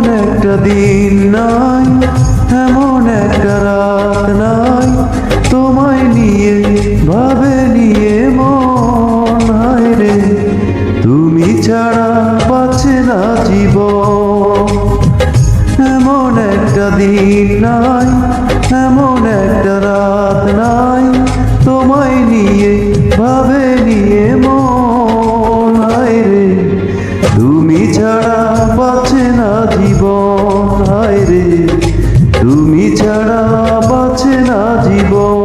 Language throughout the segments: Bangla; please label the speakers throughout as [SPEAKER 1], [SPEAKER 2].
[SPEAKER 1] একটা দিন নাই, এমন একটা রাত নাই। তোমায় নিয়ে, ভাবে নিয়ে মন হায় রে। তুমি ছাড়া পাচ্ছে না জীবন। এমন একটা দিন নাই, এমন একটা রাত নাই। তোমায় নিয়ে ভাবে বাঁচে না জীবন।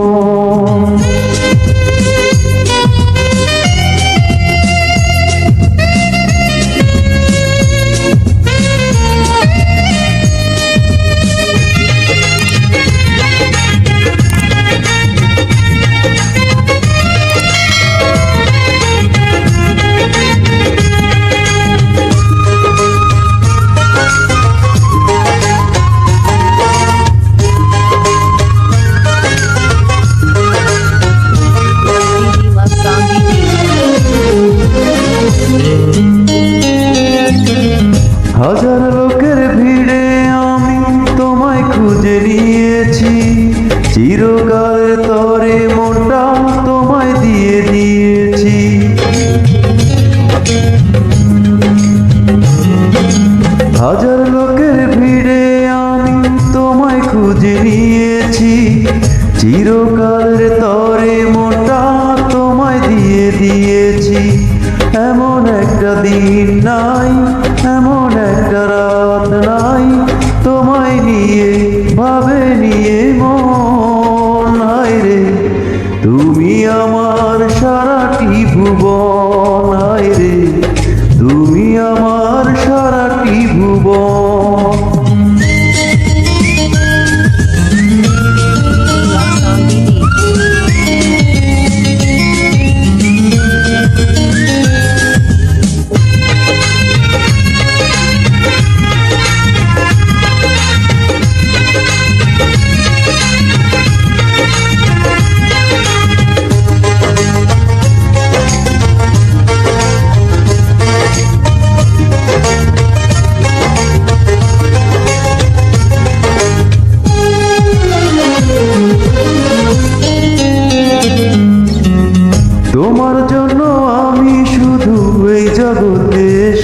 [SPEAKER 1] খুঁজে নিয়েছি। চিরকালের তরে মোটা তোমায় দিয়ে দিয়েছি। এমন একটা দিন নাই, এমন একটা রাত নাই, তোমায় নিয়ে, ভাবে নিয়ে মন রে। তুমি আমার সারাটি ভুবন রে। তুমি আমার সারাটি ভুবন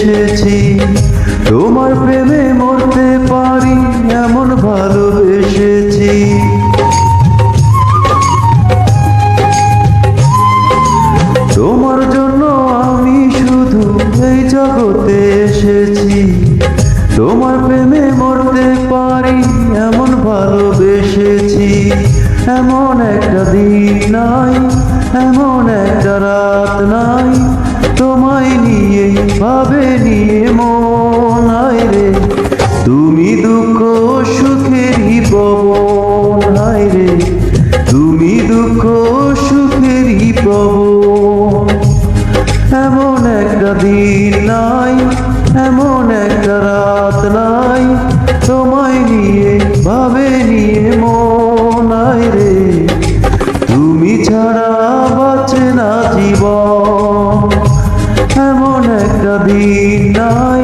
[SPEAKER 1] এসেছি। তোমার প্রেমে মরতে পারি, এমন ভালোবেসেছি। তোমার জন্য আমি শুধু এই জগতে এসেছি। তোমার প্রেমে মরতে পারি, এমন ভালোবেসেছি। এমন একটা দিন নাই, এমন একটা রাত নাই। তোমায় ভাবে নিয়ে মন রে? তুমি দুঃখ সুখেরই পবন রে। তুমি দুঃখ সুখেরই পবন এমন একটা দিন নাই, এমন একটা রাত নাই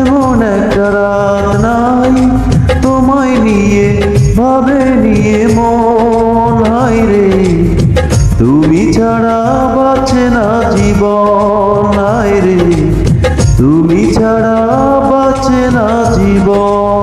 [SPEAKER 1] এমন একটা রাত নাই। তোমায় নিয়ে, ভাবে নিয়ে মন হায় রে। তুমি ছাড়া বাঁচে না জীবন হায় রে। তুমি ছাড়া বাঁচে না জীবন।